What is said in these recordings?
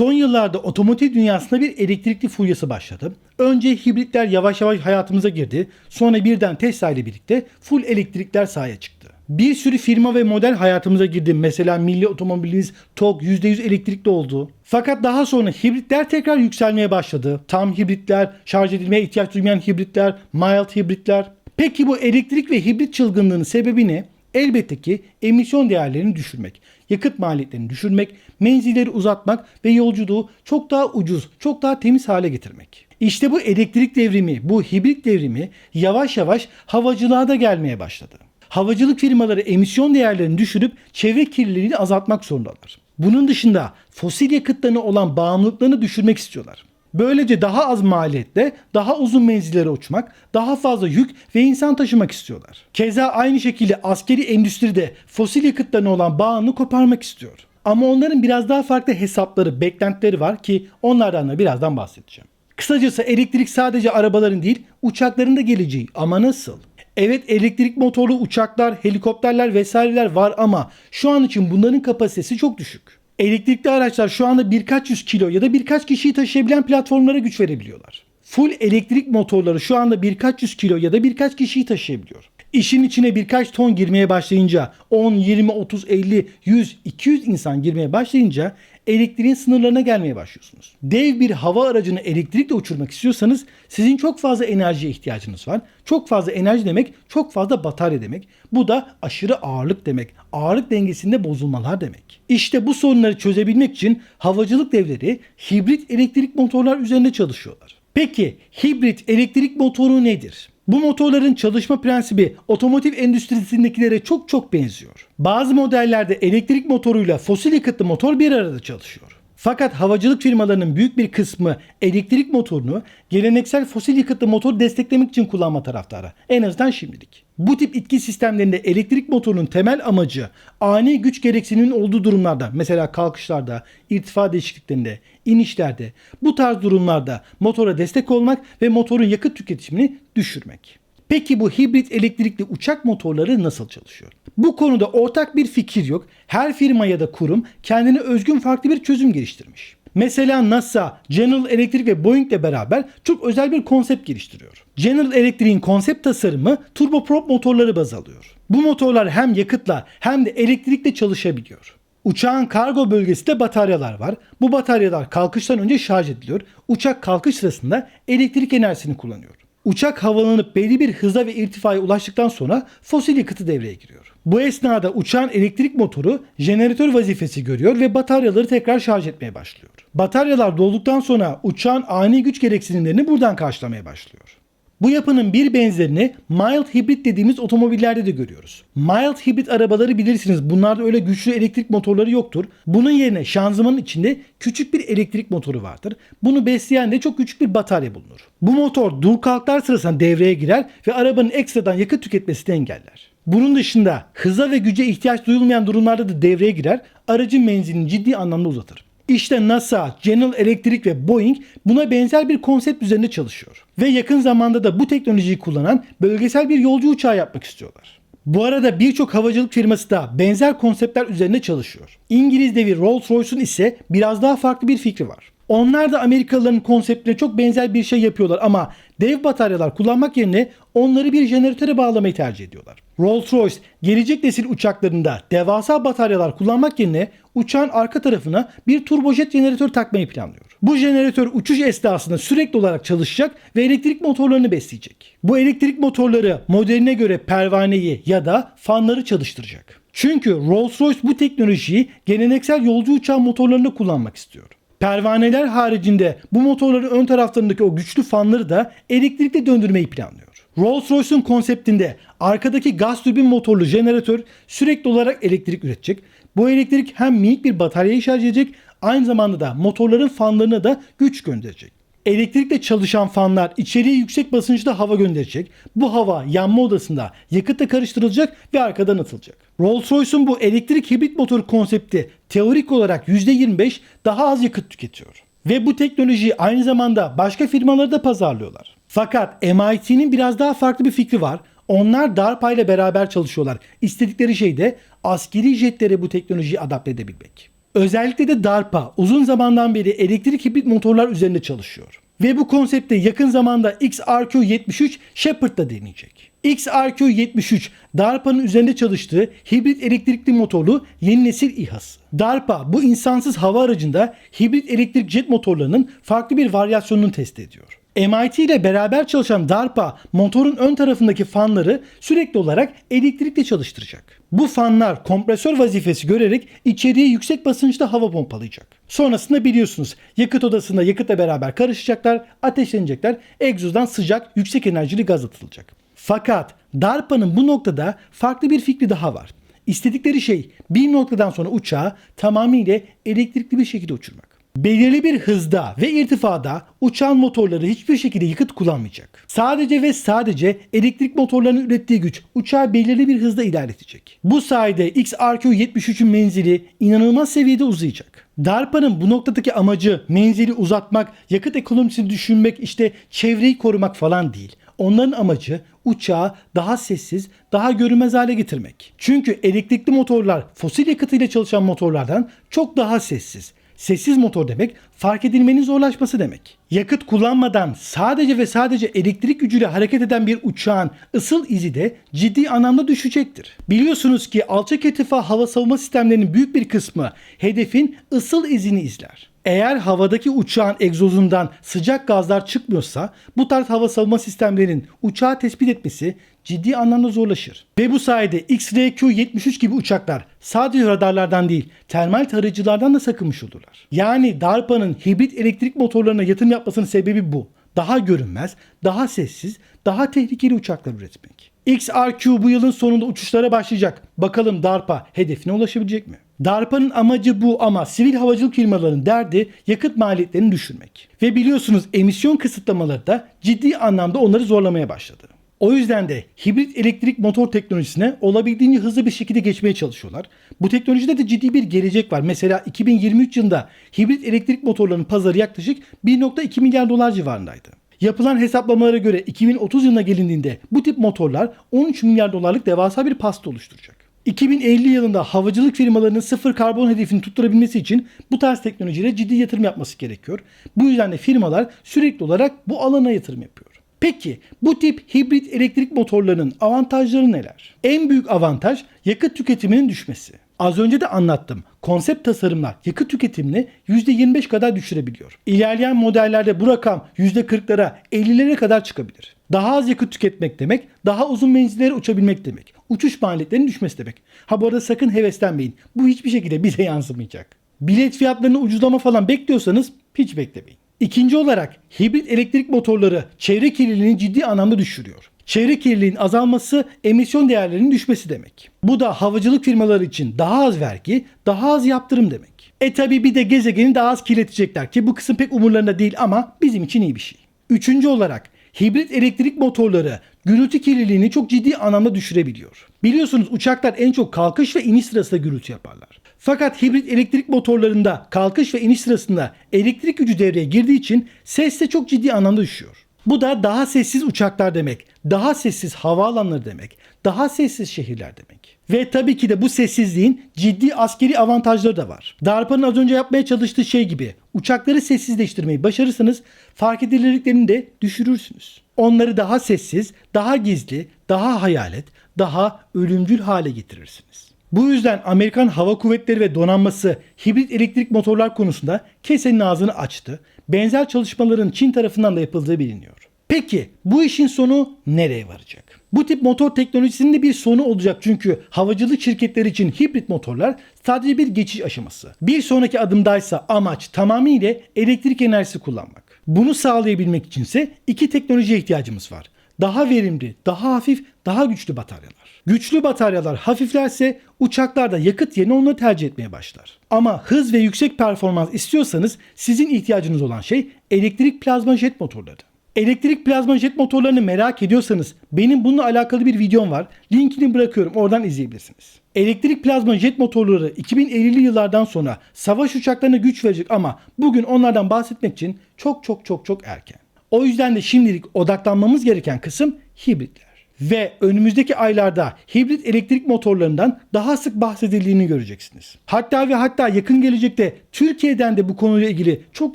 Son yıllarda otomotiv dünyasında bir elektrikli furyası başladı. Önce hibritler yavaş yavaş hayatımıza girdi. Sonra birden Tesla ile birlikte full elektrikler sahaya çıktı. Bir sürü firma ve model hayatımıza girdi. Mesela milli otomobilimiz TOG %100 elektrikli oldu. Fakat daha sonra hibritler tekrar yükselmeye başladı. Tam hibritler, şarj edilmeye ihtiyaç duymayan hibritler, mild hibritler. Peki bu elektrik ve hibrit çılgınlığının sebebi ne? Elbette ki emisyon değerlerini düşürmek, yakıt maliyetlerini düşürmek, menzilleri uzatmak ve yolculuğu çok daha ucuz, çok daha temiz hale getirmek. İşte bu elektrik devrimi, bu hibrit devrimi yavaş yavaş havacılığa da gelmeye başladı. Havacılık firmaları emisyon değerlerini düşürüp çevre kirliliğini azaltmak zorundalar. Bunun dışında fosil yakıtlarına olan bağımlılıklarını düşürmek istiyorlar. Böylece daha az maliyetle daha uzun menzillere uçmak, daha fazla yük ve insan taşımak istiyorlar. Keza aynı şekilde askeri endüstride fosil yakıtlarına olan bağını koparmak istiyor. Ama onların biraz daha farklı hesapları, beklentileri var ki onlardan da birazdan bahsedeceğim. Kısacası elektrik sadece arabaların değil, uçakların da geleceği. Ama nasıl? Evet elektrik motorlu uçaklar, helikopterler vesaireler var ama şu an için bunların kapasitesi çok düşük. Elektrikli araçlar şu anda birkaç yüz kilo ya da birkaç kişiyi taşıyabilen platformlara güç verebiliyorlar. Full elektrik motorları şu anda birkaç yüz kilo ya da birkaç kişiyi taşıyabiliyor. İşin içine birkaç ton girmeye başlayınca 10, 20, 30, 50, 100, 200 insan girmeye başlayınca elektriğin sınırlarına gelmeye başlıyorsunuz. Dev bir hava aracını elektrikle uçurmak istiyorsanız sizin çok fazla enerjiye ihtiyacınız var. Çok fazla enerji demek çok fazla batarya demek. Bu da aşırı ağırlık demek. Ağırlık dengesinde bozulmalar demek. İşte bu sorunları çözebilmek için havacılık devleri hibrit elektrik motorlar üzerinde çalışıyorlar. Peki hibrit elektrik motoru nedir? Bu motorların çalışma prensibi otomotiv endüstrisindekilere çok çok benziyor. Bazı modellerde elektrik motoruyla fosil yakıtlı motor bir arada çalışıyor. Fakat havacılık firmalarının büyük bir kısmı elektrik motorunu geleneksel fosil yakıtlı motoru desteklemek için kullanma taraftarı. En azından şimdilik. Bu tip itki sistemlerinde elektrik motorunun temel amacı ani güç gereksiniminin olduğu durumlarda mesela kalkışlarda, irtifa değişikliklerinde, inişlerde bu tarz durumlarda motora destek olmak ve motorun yakıt tüketimini düşürmek. Peki bu hibrit elektrikli uçak motorları nasıl çalışıyor? Bu konuda ortak bir fikir yok. Her firma ya da kurum kendine özgün farklı bir çözüm geliştirmiş. Mesela NASA, General Electric ve Boeing ile beraber çok özel bir konsept geliştiriyor. General Electric'in konsept tasarımı turboprop motorları baz alıyor. Bu motorlar hem yakıtla hem de elektrikle çalışabiliyor. Uçağın kargo bölgesinde bataryalar var. Bu bataryalar kalkıştan önce şarj ediliyor. Uçak kalkış sırasında elektrik enerjisini kullanıyor. Uçak havalanıp belli bir hıza ve irtifaya ulaştıktan sonra fosil yakıtı devreye giriyor. Bu esnada uçağın elektrik motoru jeneratör vazifesi görüyor ve bataryaları tekrar şarj etmeye başlıyor. Bataryalar dolduktan sonra uçağın ani güç gereksinimlerini buradan karşılamaya başlıyor. Bu yapının bir benzerini mild hibrit dediğimiz otomobillerde de görüyoruz. Mild hibrit arabaları bilirsiniz. Bunlarda öyle güçlü elektrik motorları yoktur. Bunun yerine şanzımanın içinde küçük bir elektrik motoru vardır. Bunu besleyen de çok küçük bir batarya bulunur. Bu motor dur kalklar sırasında devreye girer ve arabanın ekstradan yakıt tüketmesini engeller. Bunun dışında hıza ve güce ihtiyaç duyulmayan durumlarda da devreye girer, aracın menzilini ciddi anlamda uzatır. İşte NASA, General Electric ve Boeing buna benzer bir konsept üzerinde çalışıyor. Ve yakın zamanda da bu teknolojiyi kullanan bölgesel bir yolcu uçağı yapmak istiyorlar. Bu arada birçok havacılık firması da benzer konseptler üzerinde çalışıyor. İngiliz devi Rolls-Royce'un ise biraz daha farklı bir fikri var. Onlar da Amerikalıların konseptine çok benzer bir şey yapıyorlar ama dev bataryalar kullanmak yerine onları bir jeneratöre bağlamayı tercih ediyorlar. Rolls-Royce gelecek nesil uçaklarında devasa bataryalar kullanmak yerine uçağın arka tarafına bir turbojet jeneratör takmayı planlıyor. Bu jeneratör uçuş esnasında sürekli olarak çalışacak ve elektrik motorlarını besleyecek. Bu elektrik motorları modeline göre pervaneyi ya da fanları çalıştıracak. Çünkü Rolls-Royce bu teknolojiyi geleneksel yolcu uçağı motorlarında kullanmak istiyor. Pervaneler haricinde bu motorların ön taraflarındaki o güçlü fanları da elektrikle döndürmeyi planlıyor. Rolls-Royce'un konseptinde arkadaki gaz türbin motorlu jeneratör sürekli olarak elektrik üretecek. Bu elektrik hem minik bir bataryayı şarj edecek aynı zamanda da motorların fanlarına da güç gönderecek. Elektrikle çalışan fanlar içeriye yüksek basınçta hava gönderecek. Bu hava yanma odasında yakıtla karıştırılacak ve arkadan atılacak. Rolls-Royce'un bu elektrik hibrit motor konsepti teorik olarak %25 daha az yakıt tüketiyor. Ve bu teknolojiyi aynı zamanda başka firmaları da pazarlıyorlar. Fakat MIT'nin biraz daha farklı bir fikri var. Onlar DARPA ile beraber çalışıyorlar. İstedikleri şey de askeri jetlere bu teknolojiyi adapte edebilmek. Özellikle de DARPA uzun zamandan beri elektrik hibrit motorlar üzerinde çalışıyor. Ve bu konsepte yakın zamanda XRQ-73 Shepard'da deneyecek. XRQ-73 DARPA'nın üzerinde çalıştığı hibrit elektrikli motorlu yeni nesil İHA'sı. DARPA bu insansız hava aracında hibrit elektrik jet motorlarının farklı bir varyasyonunu test ediyor. MIT ile beraber çalışan DARPA motorun ön tarafındaki fanları sürekli olarak elektrikle çalıştıracak. Bu fanlar kompresör vazifesi görerek içeriye yüksek basınçta hava pompalayacak. Sonrasında biliyorsunuz yakıt odasında yakıtla beraber karışacaklar, ateşlenecekler, egzozdan sıcak, yüksek enerjili gaz atılacak. Fakat DARPA'nın bu noktada farklı bir fikri daha var. İstedikleri şey bir noktadan sonra uçağı tamamıyla elektrikli bir şekilde uçurmak. Belirli bir hızda ve irtifada uçağın motorları hiçbir şekilde yakıt kullanmayacak. Sadece ve sadece elektrik motorlarının ürettiği güç uçağı belirli bir hızda ilerletecek. Bu sayede XRQ-73'ün menzili inanılmaz seviyede uzayacak. DARPA'nın bu noktadaki amacı menzili uzatmak, yakıt ekonomisini düşünmek, işte çevreyi korumak falan değil. Onların amacı uçağı daha sessiz, daha görünmez hale getirmek. Çünkü elektrikli motorlar fosil yakıtıyla çalışan motorlardan çok daha sessiz. Sessiz motor demek fark edilmenin zorlaşması demek. Yakıt kullanmadan sadece ve sadece elektrik gücüyle hareket eden bir uçağın ısıl izi de ciddi anlamda düşecektir. Biliyorsunuz ki alçak irtifa hava savunma sistemlerinin büyük bir kısmı hedefin ısıl izini izler. Eğer havadaki uçağın egzozundan sıcak gazlar çıkmıyorsa bu tarz hava savunma sistemlerinin uçağı tespit etmesi ciddi anlamda zorlaşır. Ve bu sayede XRQ-73 gibi uçaklar sadece radarlardan değil termal tarayıcılardan da sakınmış olurlar. Yani DARPA'nın hibrit elektrik motorlarına yatırım yapmasının sebebi bu. Daha görünmez, daha sessiz, daha tehlikeli uçaklar üretmek. XRQ bu yılın sonunda uçuşlara başlayacak. Bakalım DARPA hedefine ulaşabilecek mi? DARPA'nın amacı bu ama sivil havacılık firmalarının derdi yakıt maliyetlerini düşürmek. Ve biliyorsunuz emisyon kısıtlamaları da ciddi anlamda onları zorlamaya başladı. O yüzden de hibrit elektrik motor teknolojisine olabildiğince hızlı bir şekilde geçmeye çalışıyorlar. Bu teknolojide de ciddi bir gelecek var. Mesela 2023 yılında hibrit elektrik motorlarının pazarı yaklaşık 1.2 milyar dolar civarındaydı. Yapılan hesaplamalara göre 2030 yılına gelindiğinde bu tip motorlar 13 milyar dolarlık devasa bir pasta oluşturacak. 2050 yılında havacılık firmalarının sıfır karbon hedefini tutturabilmesi için bu tarz teknolojilere ciddi yatırım yapması gerekiyor. Bu yüzden de firmalar sürekli olarak bu alana yatırım yapıyor. Peki bu tip hibrit elektrik motorlarının avantajları neler? En büyük avantaj yakıt tüketiminin düşmesi. Az önce de anlattım. Konsept tasarımlar yakıt tüketimini %25 kadar düşürebiliyor. İlerleyen modellerde bu rakam %40'lara 50'lere kadar çıkabilir. Daha az yakıt tüketmek demek, daha uzun menzillere uçabilmek demek. Uçuş maliyetlerinin düşmesi demek. Ha bu arada sakın heveslenmeyin. Bu hiçbir şekilde bize yansımayacak. Bilet fiyatlarını ucuzlama falan bekliyorsanız hiç beklemeyin. İkinci olarak hibrit elektrik motorları çevre kirliliğini ciddi anlamda düşürüyor. Çevre kirliliğinin azalması emisyon değerlerinin düşmesi demek. Bu da havacılık firmaları için daha az vergi, daha az yaptırım demek. E tabi bir de gezegeni daha az kirletecekler ki bu kısım pek umurlarında değil ama bizim için iyi bir şey. Üçüncü olarak hibrit elektrik motorları gürültü kirliliğini çok ciddi anlamda düşürebiliyor. Biliyorsunuz uçaklar en çok kalkış ve iniş sırasında gürültü yaparlar. Fakat hibrit elektrik motorlarında kalkış ve iniş sırasında elektrik gücü devreye girdiği için ses de çok ciddi anlamda düşüyor. Bu da daha sessiz uçaklar demek, daha sessiz havaalanları demek, daha sessiz şehirler demek. Ve tabii ki de bu sessizliğin ciddi askeri avantajları da var. DARPA'nın az önce yapmaya çalıştığı şey gibi uçakları sessizleştirmeyi başarırsanız fark edilirliklerini de düşürürsünüz. Onları daha sessiz, daha gizli, daha hayalet, daha ölümcül hale getirirsiniz. Bu yüzden Amerikan Hava Kuvvetleri ve donanması hibrit elektrik motorlar konusunda kesenin ağzını açtı. Benzer çalışmaların Çin tarafından da yapıldığı biliniyor. Peki bu işin sonu nereye varacak? Bu tip motor teknolojisinin de bir sonu olacak çünkü havacılık şirketleri için hibrit motorlar sadece bir geçiş aşaması. Bir sonraki adımdaysa amaç tamamıyla elektrik enerjisi kullanmak. Bunu sağlayabilmek içinse iki teknolojiye ihtiyacımız var. Daha verimli, daha hafif, daha güçlü bataryalar. Güçlü bataryalar hafiflerse uçaklarda yakıt yerine onları tercih etmeye başlar. Ama hız ve yüksek performans istiyorsanız sizin ihtiyacınız olan şey elektrik plazma jet motorları. Elektrik plazma jet motorlarını merak ediyorsanız benim bununla alakalı bir videom var. Linkini bırakıyorum oradan izleyebilirsiniz. Elektrik plazma jet motorları 2050'li yıllardan sonra savaş uçaklarına güç verecek ama bugün onlardan bahsetmek için çok çok çok çok erken. O yüzden de şimdilik odaklanmamız gereken kısım hibritler. Ve önümüzdeki aylarda hibrit elektrik motorlarından daha sık bahsedildiğini göreceksiniz. Hatta ve hatta yakın gelecekte Türkiye'den de bu konuyla ilgili çok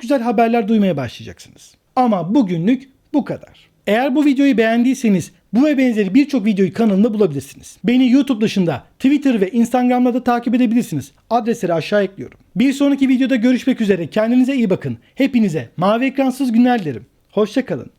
güzel haberler duymaya başlayacaksınız. Ama bugünlük bu kadar. Eğer bu videoyu beğendiyseniz bu ve benzeri birçok videoyu kanalımda bulabilirsiniz. Beni YouTube dışında Twitter ve Instagram'da da takip edebilirsiniz. Adresleri aşağı ekliyorum. Bir sonraki videoda görüşmek üzere. Kendinize iyi bakın. Hepinize mavi ekransız günler dilerim. Hoşçakalın.